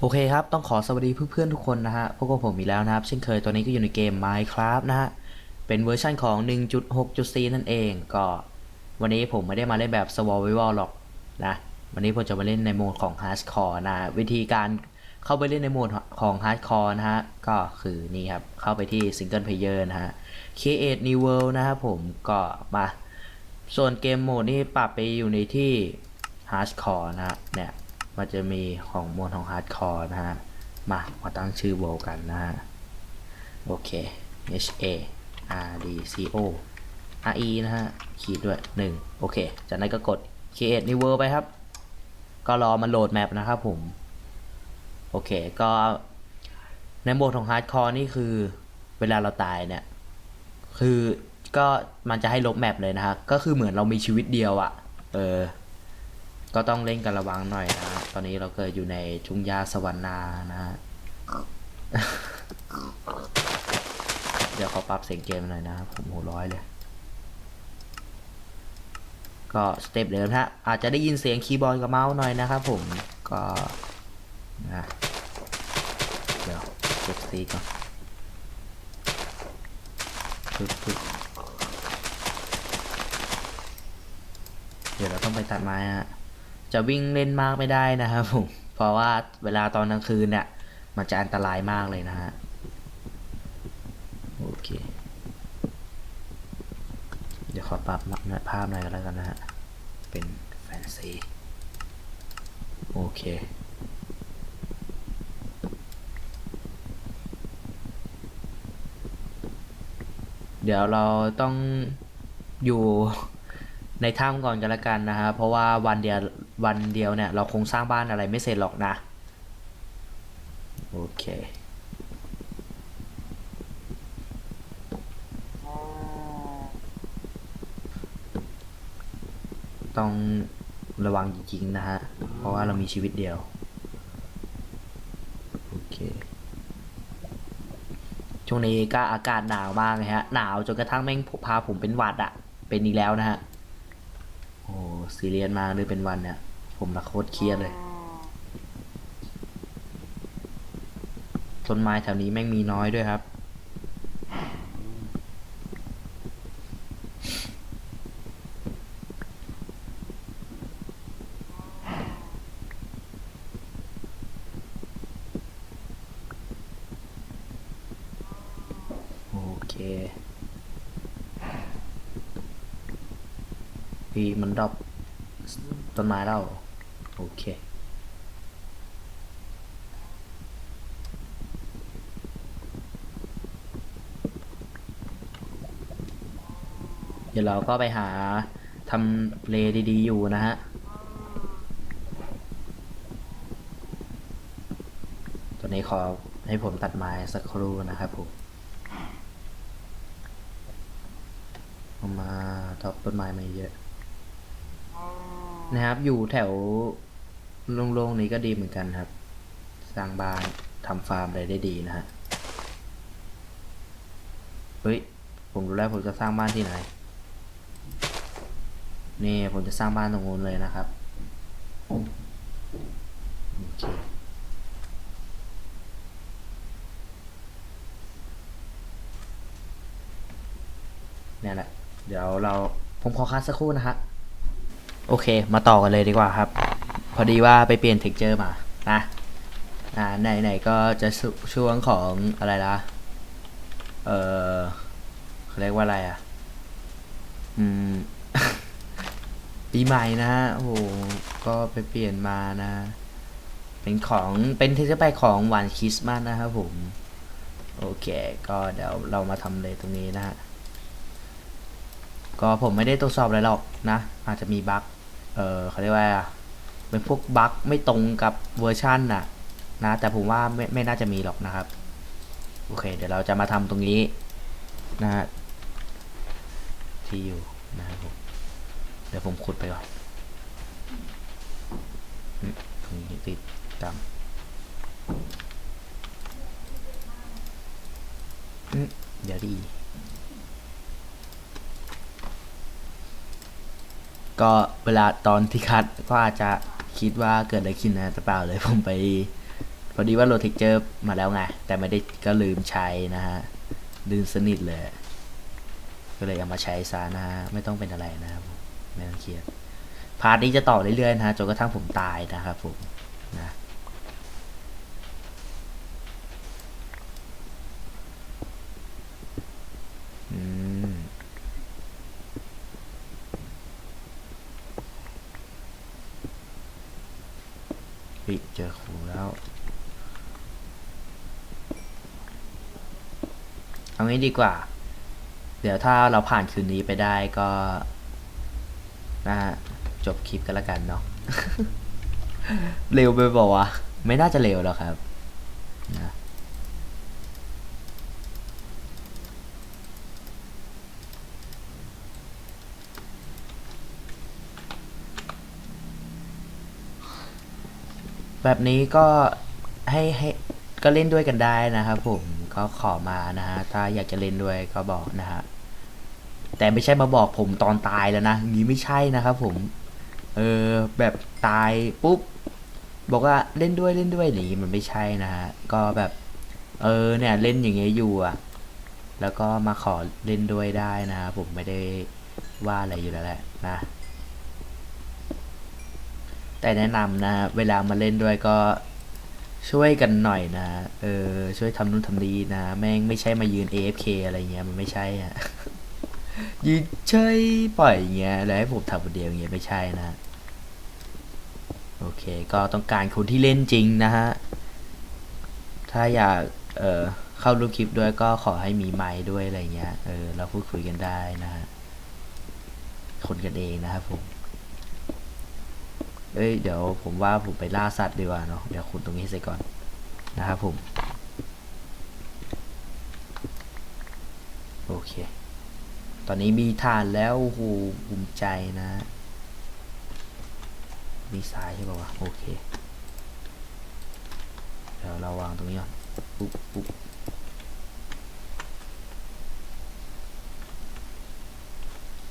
โอเคครับ ต้องขอสวัสดีเพื่อนๆทุกคนนะฮะ พวกผมอีกแล้วนะครับ เช่นเคยตัวนี้ก็อยู่ในเกม Minecraft นะฮะ เป็นเวอร์ชันของ 1.6.4 นั่นเอง ก็ วันนี้ผมไม่ได้มาเล่นแบบ Survival หรอกนะ วันนี้ผมจะมาเล่นในโหมดของ Hardcore นะ วิธีการเข้าไปเล่นในโหมดของ Hardcore นะฮะ ก็คือนี่ครับ เข้าไปที่ Single Player นะฮะ Create New World นะครับผม ก็มา ส่วนเกมโหมดนี่ปรับไปอยู่ในที่ Hardcore นะฮะ เนี่ย มันจะมีของโหมดของ Hardcore นะฮะ มามาตั้งชื่อโวกันนะฮะ โอเค H A R D C O R E นะฮะ ขีดด้วย 1 โอเค จากนั้นก็กด Create New World ไปครับ ก็รอมันโหลดแมปนะครับผม โอเค ก็ในโหมดของ Hardcore นี่คือเวลาเราตายเนี่ย คือก็มันจะให้ลบแมปเลยนะฮะ ก็คือเหมือนเรามีชีวิตเดียวอะ่ะ เออ ก็ต้องเล่นกันระวังหน่อยนะ ตอนนี้เราเกิดอยู่ในทุ่งหญ้าสวรรค์นานะฮะ เดี๋ยวขอปรับเสียงเกมหน่อยนะครับผมหัวร้อยเลย ก็สเต็ปเดิมฮะ อาจจะได้ยินเสียงคีย์บอร์ดกับเมาส์หน่อยนะครับผม ก็นะเดี๋ยวเก็บซีก่อนปึ๊บปึ๊บเดี๋ยวเราต้องไปตัดไม้ฮะ จะวิ่งเล่นมากไม่ได้นะครับผมเพราะว่าเวลาตอนกลางคืนเนี่ยมันจะอันตรายมากเลยนะฮะโอเคเดี๋ยวขอปรับภาพหน่อยก็แล้วกันนะฮะเป็นแฟนซีโอเคเดี๋ยวเราต้องอยู่ในถ้ำก่อนกันละกันนะฮะเพราะว่าวันเดียว วันเดียวเนี่ยเราคงสร้างบ้านอะไรไม่เสร็จหรอกนะ โอเค ต้องระวังจริงๆนะฮะ เพราะว่าเรามีชีวิตเดียว โอเค ช่วงนี้ก็อากาศหนาวมากเลยฮะ หนาวจนกระทั่งแม่งพาผมเป็นหวัดอะเป็นอีกแล้วนะฮะ โอ้ซีเรียสมากเลยเป็นวันเนี่ย ผมละโคตรเครียดเลย ต้นไม้แถวนี้แม่งมีน้อยด้วยครับ โอเค พี่มันดรอปต้นไม้แล้ว โอเค เดี๋ยวเราก็ไปหาทำเลดีๆ อยู่นะฮะตอนนี้ขอให้ผมตัดไม้สักครู่นะครับผมเอามาท็อปต้นไม้มาเยอะ นะครับ อยู่แถวโล่งๆนี้ก็ดีเหมือนกันครับ สร้างบ้านทำฟาร์มอะไรได้ดีนะฮะ เฮ้ย ผมรู้แล้วผมจะสร้างบ้านที่ไหน นี่ผมจะสร้างบ้านตรงนู้นเลยนะครับโอเคนี่ยแหละ เดี๋ยวเราผมขอคัดสักครู่นะฮะโอเค มาต่อกันเลยดีกว่าครับ พอดีว่าไปเปลี่ยนเท็กเจอร์มา นะ อ่า ไหนๆก็จะชช่วงของอะไรละเออเขาเรียกว่าอะไรอะ อืม ปีใหม่นะฮะโอ้โหก็ไปเปลี่ยนมานะ เป็นของเป็นเทคเจอร์แปของวันคริสต์มาสนะครับผม โอเค ก็เดี๋ยวเรามาทำเลยตรงนี้นะฮะก็ผมไม่ได้ตรวจสอบอะไรหรอกนะ อาจจะมีบั๊กเออเขาเรียกว่า เป็นพวกบั๊กไม่ตรงกับเวอร์ชันน่ะนะ แต่ผมว่าไม่ไม่น่าจะมีหรอกนะครับ โอเค เดี๋ยวเราจะมาทำตรงนี้นะฮะที่อยู่นะครับผม เดี๋ยวผมขุดไปก่อนตรงนี้ติดตามเดี๋ยวดี ก็เวลาตอนที่คัดก็อาจจะคิดว่าเกิดอะไรขึ้นนะแต่เปล่าเลยผมไป พอดีว่าโหลดเทคเจอร์มาแล้วไง แต่ไม่ได้ก็ลืมใช้นะฮะ ลืมสนิทเลย ก็เลยเอามาใช้ซะนะฮะ ไม่ต้องเป็นอะไรนะครับ ไม่ต้องเครียดพาร์ทนี้จะต่อเรื่อยๆนะจนกระทั่งผมตายนะครับผมนะอืมปิดเจอครูแล้ว เอางี้ดีกว่า เดี๋ยวถ้าเราผ่านคืนนี้ไปได้ก็ จบคลิปกันละกันเนาะเร็วไปบอกว่าวะไม่น่าจะเร็วหรอกครับนะแบบนี้ก็ให้ให้ก็เล่นด้วยกันได้นะครับผมก็ขอมานะฮะถ้าอยากจะเล่นด้วยก็บอกนะฮะ แต่ไม่ใช่มาบอกผมตอนตายแล้วนะนี้ไม่ใช่นะครับผม เออแบบตายปุ๊บบอกว่าเล่นด้วยเล่นด้วยหนีมันไม่ใช่นะฮะก็แบบ เออเนี่ยเล่นอย่างเงี้ยอยู่อะ แล้วก็มาขอเล่นด้วยได้นะผมไม่ได้ว่าอะไรอยู่แล้วแหละนะ แต่แนะนำนะเวลามาเล่นด้วยก็ช่วยกันหน่อยนะ เออช่วยทำนู่นทำนี่นะ แม่งไม่ใช่มายืน AFK อะไรเงี้ยมันไม่ใช่อะ ยืนเฉยปล่อยอย่างเงี้ยแล้วให้ผมทำคนเดียวอย่างเงี้ยไม่ใช่นะ โอเค ก็ต้องการคนที่เล่นจริงนะฮะ ถ้าอยาก เอ่อ เข้าร่วมคลิปด้วยก็ขอให้มีไมค์ด้วยอะไรเงี้ย เออ เราพูดคุยกันได้นะฮะ คนกันเองนะครับผม เอ้ย เดี๋ยวผมว่าผมไปล่าสัตว์ดีกว่าเนาะ เดี๋ยวคุณตรงนี้เสร็จก่อนนะครับผม โอเค ตอนนี้มีฐานแล้วโอ้โหภูมิใจนะ มีสายใช่ป่าวะโอเค เดี๋ยวเราวางตรงนี้ก่อนปุ๊บปุ๊บ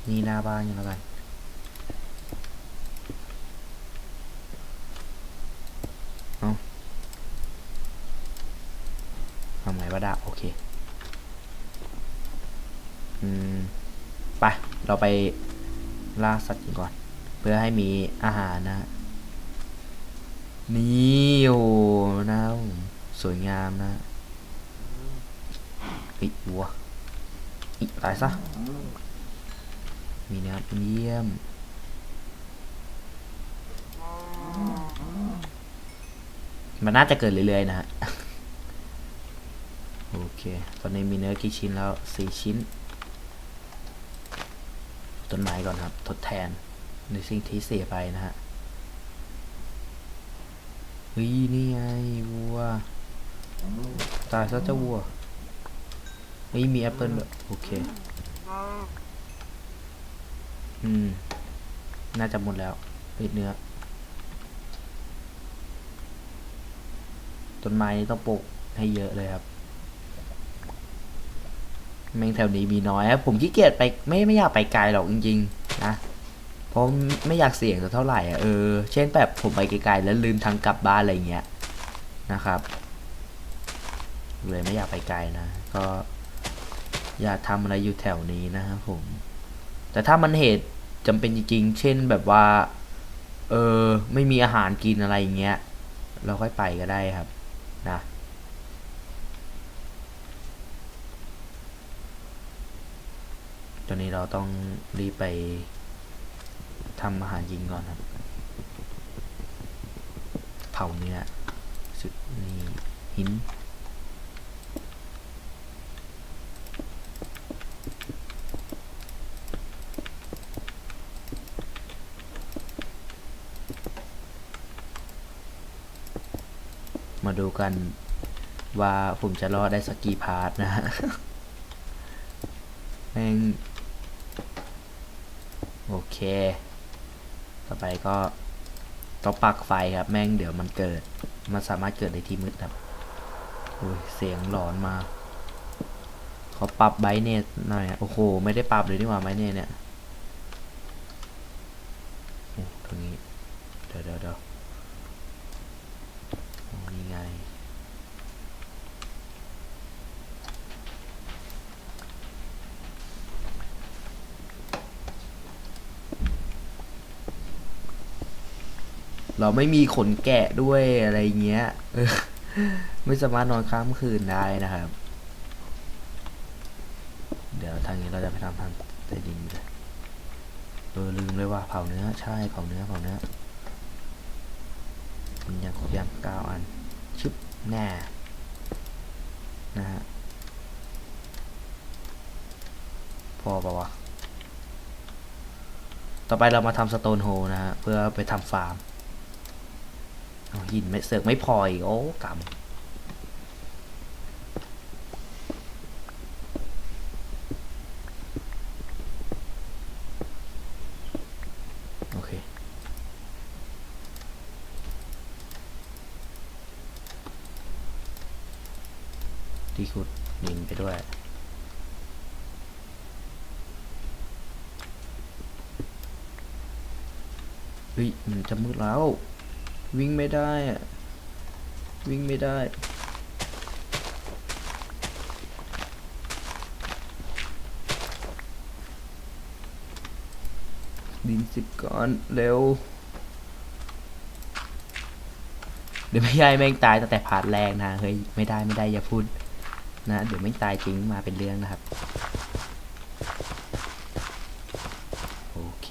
นี่หน้าบ้านยังแล้วกันเอาทำไงวะดาโอเค อืม เราไปล่าสัตว์กันก่อน เพื่อให้มีอาหารนะ นี่โอ้นะสวยงามนะอีวัวอีตายซะ มีนะครับเยี่ยมมันน่าจะเกิดเรื่อยๆนะฮะ โอเค ตอนนี้มีเนื้อกี่ชิ้นแล้วสี่ชิ้น ต้นไม้ก่อนครับ ทดแทนในสิ่งที่เสียไปนะฮะเฮ้ยนี่ไงวัว ตายซะเจ้าวัวเฮ้ยมีแอปเปิลด้วยโอเค อืม น่าจะหมดแล้วเฮ้ยเนื้อ ต้นไม้ต้องปลูกให้เยอะเลยครับ แม่งแถวนี้มีน้อยครับผมขี้เกียจไปไม่ไม่อยากไปไกลหรอกจริงๆนะเพราะไม่อยากเสี่ยงสักเท่าไหร่อะเออเช่นแบบผมไปไกลๆแล้วลืมทางกลับบ้านอะไรเงี้ยนะครับเลยไม่อยากไปไกลนะ ก็ อย่าทำอะไรอยู่แถวนี้นะครับผม แต่ถ้ามันเหตุจำเป็นจริงๆ เช่นแบบว่า เออ ไม่มีอาหารกินอะไรเงี้ย เราค่อยไปก็ได้ครับ นะ ตอนนี้เราต้องรีบไปทำอาหารยิงก่อนครับ เผาเนื้อสุดนี่หิน มาดูกันว่าผมจะรอดได้สักกี่พาร์ทนะฮะแม่ง เค ต่อไปก็ต้องปักไฟครับแม่งเดี๋ยวมันเกิด มันสามารถเกิดในที่มืดครับอุ้ยเสียงหลอนมา ขอปรับไบเนตหน่อย โอ้โห ไม่ได้ปรับเลยนี่หว่าไบเนตเนี่ยโอ้ตรงนี้ เดี๋ยวเดี๋ยวเดี๋ยวโอ้นี่ไง เราไม่มีขนแกะด้วยอะไรเงี้ยไม่สามารถนอนค้างคืนได้นะครับ เดี๋ยวทางนี้เราจะไปทำทางใต้ดินเลยเออลืมเลยว่าเผาเนื้อใช่เผาเนื้อเผาเนื้อมันยังครบยังเก้าอันชึบแน่นะฮะพอปะวะ ต่อไปเรามาทำสโตนโฮนะฮะ เพื่อไปทำฟาร์ม หินไม่เสือกไม่พออีกโอ้กำโอเค ที่ขุดดินไปด้วยเฮ้ยมันจะมืดแล้ว วิ่งไม่ได้อะวิ่งไม่ได้ ดินสิบก้อน เร็ว เดี๋ยวไม่ใช่แม่งตายตั้งแต่ผ่านแรงนะ เฮ้ย ไม่ได้ไม่ได้อย่าพูดนะ เดี๋ยวไม่ตายจริงมาเป็นเรื่องนะครับ โอเค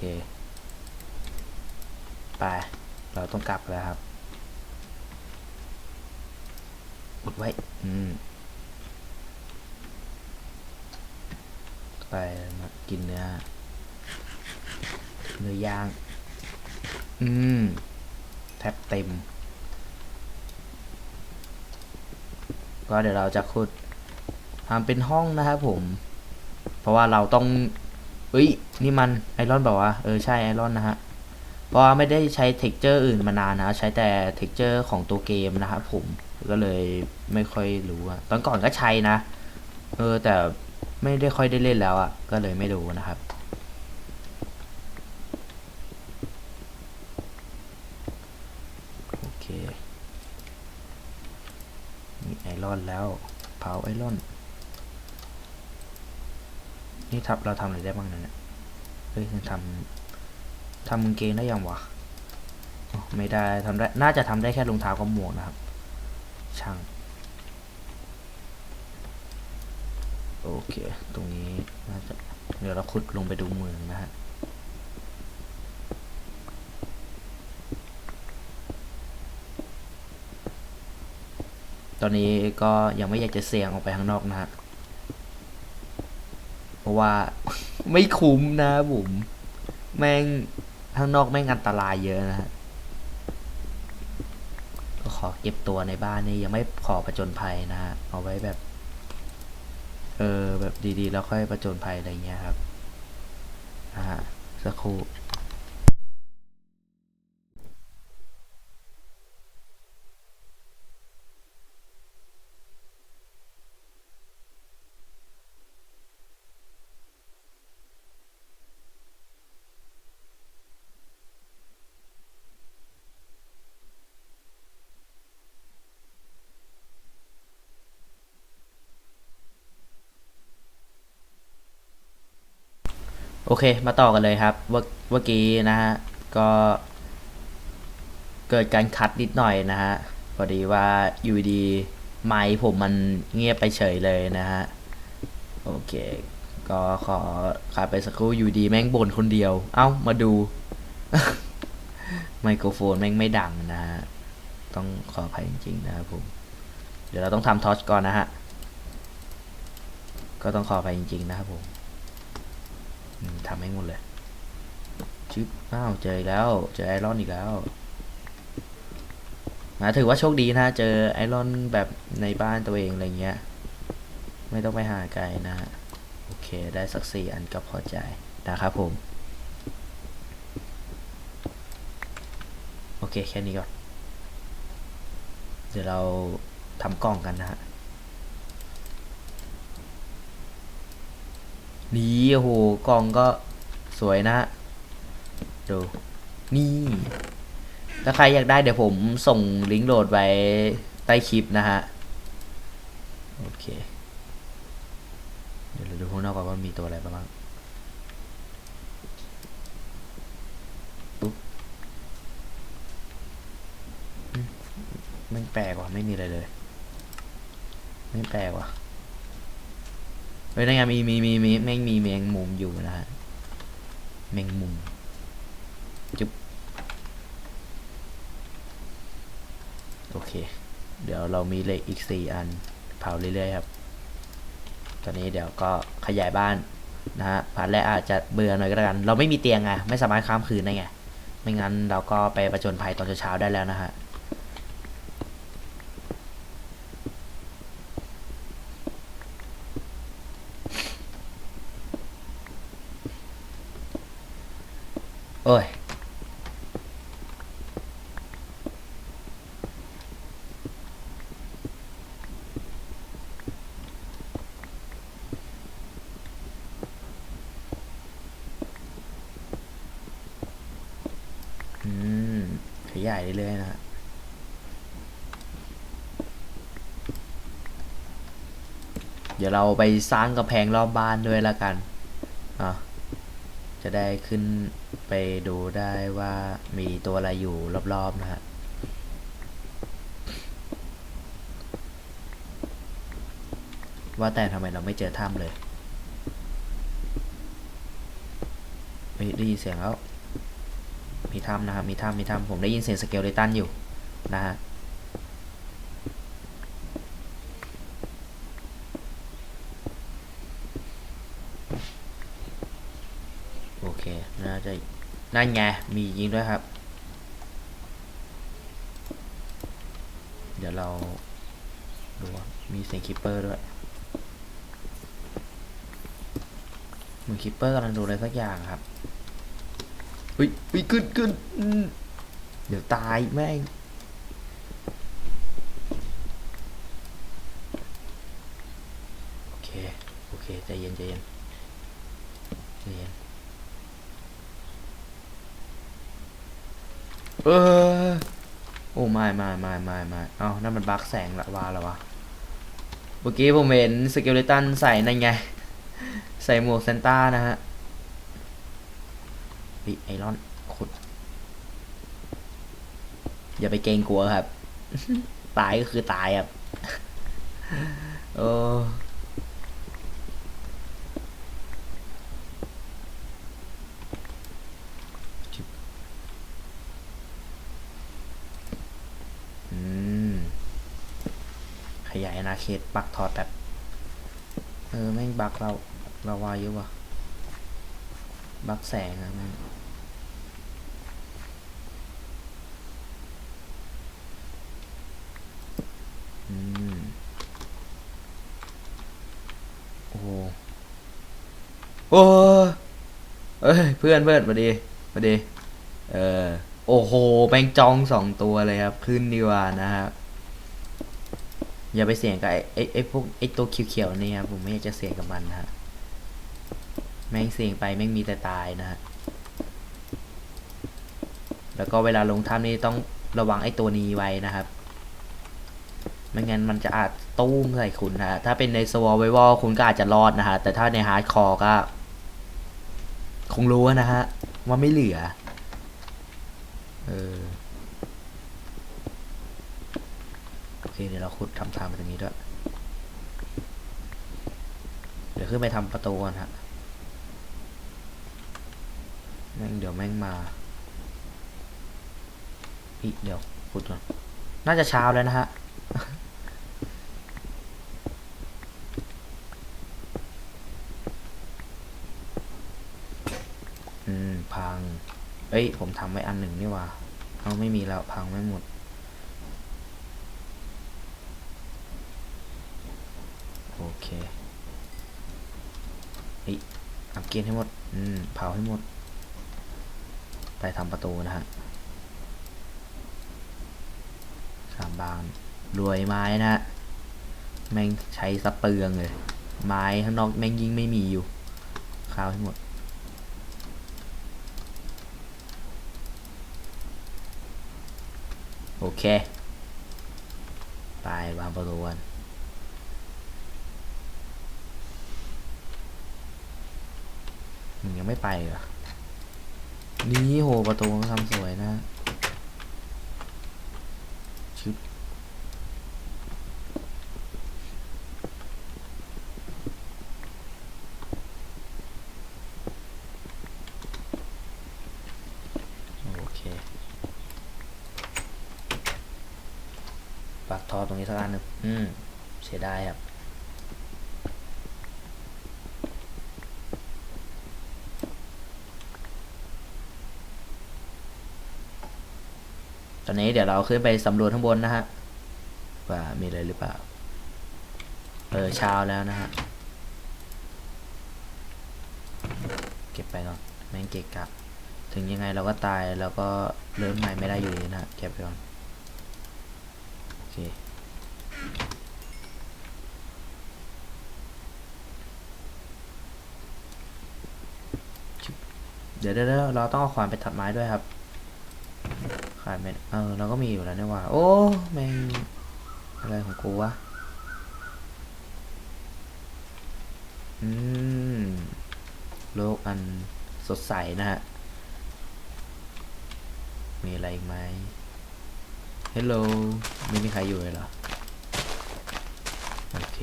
ไป เราต้องกลับแล้วครับ อุดไว้ อืม ไปมากินเนื้อ เนื้อย่าง อืม แทบเต็ม ก็เดี๋ยวเราจะขุดทำเป็นห้องนะครับผม เพราะว่าเราต้อง เอ้ย นี่มันไอรอนบอกว่าเออ ใช่ไอรอนนะฮะ เพราะว่าไม่ได้ใช้เท็กเจอร์อื่นมานานนะ ใช้แต่เท็กเจอร์ของตัวเกมนะครับผมก็เลยไม่ค่อยรู้อะตอนก่อนก็ใช้นะ เออแต่ไม่ได้ค่อยได้เล่นแล้วอะก็เลยไม่รู้นะครับโอเคมีไอรอนแล้วเผาไอรอน นี่ทับเราทำอะไรได้บ้างนะเนี่ยเฮ้ยยังทำ ทำกางเกงได้ยังวะไม่ได้ทำได้ น่าจะทำได้แค่รองเท้ากับหมวกนะครับ ช่าง โอเค ตรงนี้น่าจะ เดี๋ยวเราขุดลงไปดูเมืองนะฮะตอนนี้ก็ยังไม่อยากจะเสี่ยงออกไปข้างนอกนะฮะ เพราะว่า ไม่คุ้มนะบุ๋มแม่ง ข้างนอกไม่งอันตรายเยอะนะฮะก็ขอเก็บตัวในบ้านนี่ยังไม่ขอประจนภัยนะฮะเอาไว้แบบ เออแบบดีๆ แล้วค่อยประจนภัยอะไรเงี้ยครับอ่าสักครู่ โอเค มาต่อกันเลยครับเมื่อเมื่อกี้นะฮะ ก็เกิดการคัดนิดหน่อยนะฮะ พอดีว่าอยู่ดีไมค์ผมมันเงียบไปเฉยเลยนะฮะ โอเค ก็ขอขาไปสักครู่อยู่ดีแม่งบ่นคนเดียว เอ้า มาดู ไมโครโฟนแม่งไม่ดังนะฮะ ต้องขออภัยจริงๆนะครับผม เดี๋ยวเราต้องทำทอชก่อนนะฮะ ก็ต้องขออภัยจริงๆนะครับผม ทำให้หมดเลยชึบอ้าวเจอแล้วเจอไอรอนอีกแล้วนะถือว่าโชคดีนะ เจอไอรอนแบบในบ้านตัวเองอะไรเงี้ย ไม่ต้องไปหาไกลนะฮะโอเคได้สักสี่อันก็พอใจนะครับผม โอเคแค่นี้ก่อน เดี๋ยวเราทำกล่องกันนะฮะ นี่โอ้โหกล่องก็สวยนะดูนี่ถ้าใครอยากได้เดี๋ยวผมส่งลิงก์โหลดไว้ใต้คลิปนะฮะ โอเค เดี๋ยวเราดูข้างนอกก่อนว่ามีตัวอะไรบ้างปุ๊บไม่แปลกว่ะไม่มีอะไรเลย ไม่แปลกว่ะ ฮ้ยนั่นไงมีมีมีมีแม่งมีแมงมุมอยู่นะฮะแมงมุมจุ๊บโอเค เดี๋ยวเรามีเหล็กอีกสี่อัน เผาเรื่อยๆครับ ตอนนี้เดี๋ยวก็ขยายบ้านนะฮะพาร์ทแรกอาจจะเบื่อหน่อยก็แล้วกัน เราไม่มีเตียงไงไม่สามารถข้ามคืนได้ไง ไม่งั้นเราก็ไปประจนภัยตอนเช้าๆได้แล้วนะฮะ โอ้ย อืม ขยายเรื่อยๆนะฮะ เดี๋ยวเราไปสร้างกำแพงรอบบ้านด้วยละกันอะจะได้ขึ้นไปดูได้ว่ามีตัวอะไรอยู่รอบๆนะฮะว่าแต่ทำไมเราไม่เจอถ้ำเลยเฮ้ยได้ยินเสียงแล้ว มีถ้ำนะครับ มีถ้ำมีถ้ำผมได้ยินเสียงสเกลเลตันอยู่นะฮะ โอเค น่าจะ นั่นไงมียิงด้วยครับ เดี๋ยวเราดูมีเสียงคิปเปอร์ด้วยมือคิปเปอร์กำลังดูอะไรสักอย่างครับเฮ้ยเฮ้ยขึ้นขึ้นเดี๋ยวตายแม่ง โอเค โอเค ใจเย็นใจเย็นใจเย็น เออ โอ้ไม่ไม่ไม่ไม่ไม่เอานั่นมันบักแสงละวาละวะ เมื่อกี้ผมเห็นสเกลเลตันใส่นั่นไง ใส่หมวกเซนต้านะฮะปิไอรอนขุด อย่าไปเกรงกลัวครับ ตายก็คือตายครับโอ้จิบอืม ข ยายอาณาเขตปักทอดแบบเออแม่งบักเราเราวาเยอะว่ะ บักแสงอะแม่งอืมโอ้โหโอ้เอ้ยเพื่อนเพื่อนมาดีมาดีเออโอ้โหแบงจองสองตัวเลยครับ ขึ้นดีกว่านะครับ อย่าไปเสี่ยงกับไอ้ไอ้พวกไอ้ตัวเขียวๆนี่ครับผมไม่อยากจะเสี่ยงกับมันนะฮะแม่งเสี่ยงไปแม่งมีแต่ตายนะฮะแล้วก็เวลาลงถ้ำนี่ต้องระวังไอ้ตัวนี้ไว้นะครับ ไม่งั้นมันจะอาจตู้มใส่คุณนะถ้าเป็นในสวอลไววอลคุณก็อาจจะรอดนะฮะแต่ถ้าในฮาร์ดคอร์ก็ คงรู้นะฮะว่าไม่เหลืออ โอ เคเดี๋ยวเราขุดทำทางไปตรงนี้ด้วย เดี๋ยวขึ้นไปทำประตูก่อนฮะแม่งเดี๋ยวแม่งมาอีเดี๋ยวขุดก่อนน่าจะเช้าแล้วนะฮะอืมพัง เอ้ย ผมทำไว้อันหนึ่งนี่ว่า เอาไม่มีแล้วพังไม่หมด โอ เคเฮ้ยอัพเกรดให้หมด อืม เผาให้หมด ไปทำประตูนะฮะสามบานรวยไม้นะฮะ แม่งใช้สะเปลืองเลย ไม้ข้างนอกแม่งยิ่งไม่มีอยู่ข้าวให้หมดโอเค ไปวางประตูกัน มันยังไม่ไปเหรอนี่โหประตูทำสวยนะชึบโอเคปักทอตรงนี้สักอันหนึงอืม เสียดายครับ ตอนนี้เดี๋ยวเราขึ้นไปสำรวจข้างบนนะฮะ ว่ามีอะไรหรือเปล่า เออเช้าแล้วนะฮะ เก็บไปก่อนแม่งเกะกะถึงยังไงเราก็ตายแล้วก็เริ่มใหม่ไม่ได้อยู่ดีนะฮะเก็บไปก่อน โอเคเดี๋ยวเดี๋ยวเดี๋ยวเราต้องเอาขวานไปตัดไม้ด้วยครับ ขาดไม่เออเราก็มีอยู่แล้วเนี่ยว่า โอ้แม่งอะไรของกูวะ อืม โลกอันสดใสนะฮะ มีอะไรอีกไหมฮัลโหลไม่มีใครอยู่เลยเหรอ โอเค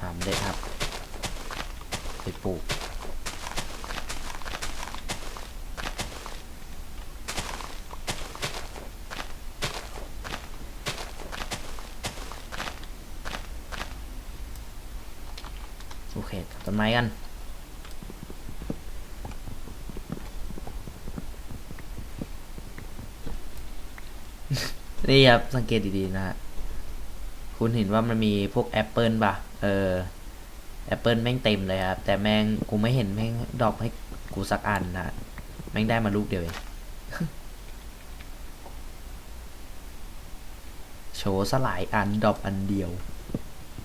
หามเด็ดครับ ไปปลูก เคตัดต้นไม้กันนี่ครับสังเกตดีๆนะฮะคุณเห็นว่ามันมีพวกแอปเปิลป่ะ เออแอปเปิลแม่งเต็มเลยครับ แต่แม่งกูไม่เห็นแม่งดอปให้กูสักอันนะแม่งได้มาลูกเดียวเองโชว์สลายอันดอปอันเดียว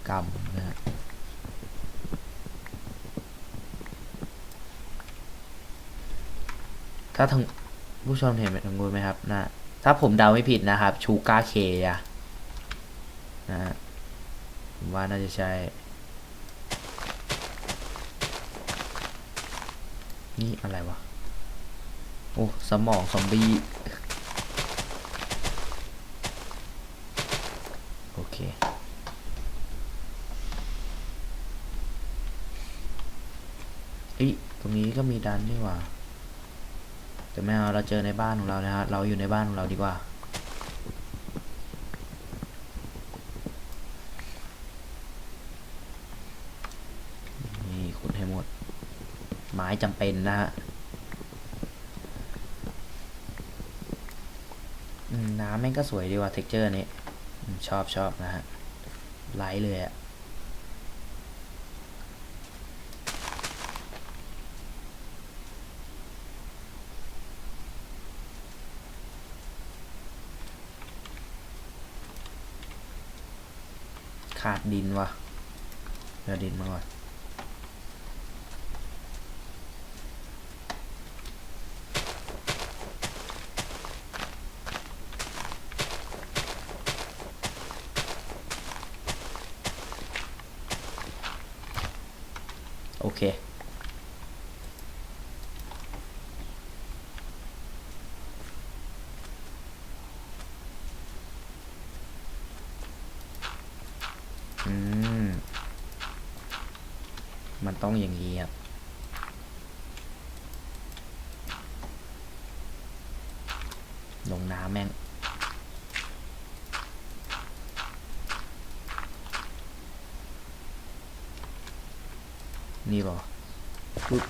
กำนะฮะ ถ้าทางผู้ชมเห็นทางงูนไหมครับนะถ้าผมเดาไม่ผิดนะครับ ชูกาเคอะนะฮะผมว่าน่าจะใช่ นี่อะไรวะ โอ้ สมองซอมบี้ โอเคเอ้ยตรงนี้ก็มีดันนี่หว่า แต่ไม่เอาเราเจอในบ้านของเรานะฮะเราอยู่ในบ้านของเราดีกว่า นี่ขุดให้หมด ไม้จำเป็นนะฮะน้ำแม่งก็สวยดีว่ะเท็กเจอร์นี้ ชอบชอบนะฮะไลท์เลยอะ ขาดดินว่ะเดี๋ยวดินมาก่อน โอเค อืม มันต้องอย่างนี้ครับ ลงน้ำแม่ง นี่บอปึ๊บ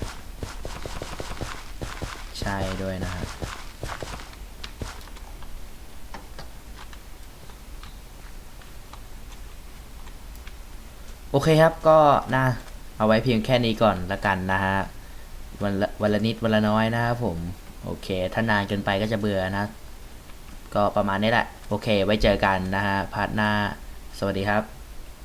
ใช่ด้วยนะฮะโอเคครับก็นะเอาไว้เพียงแค่นี้ก่อนละกันนะฮะวันละวันละนิดวันละน้อยนะครับผม โอเค ถ้านานเกินไปก็จะเบื่อนะ ก็ประมาณนี้แหละ โอเค ไว้เจอกันนะฮะพาร์ทหน้า สวัสดีครับ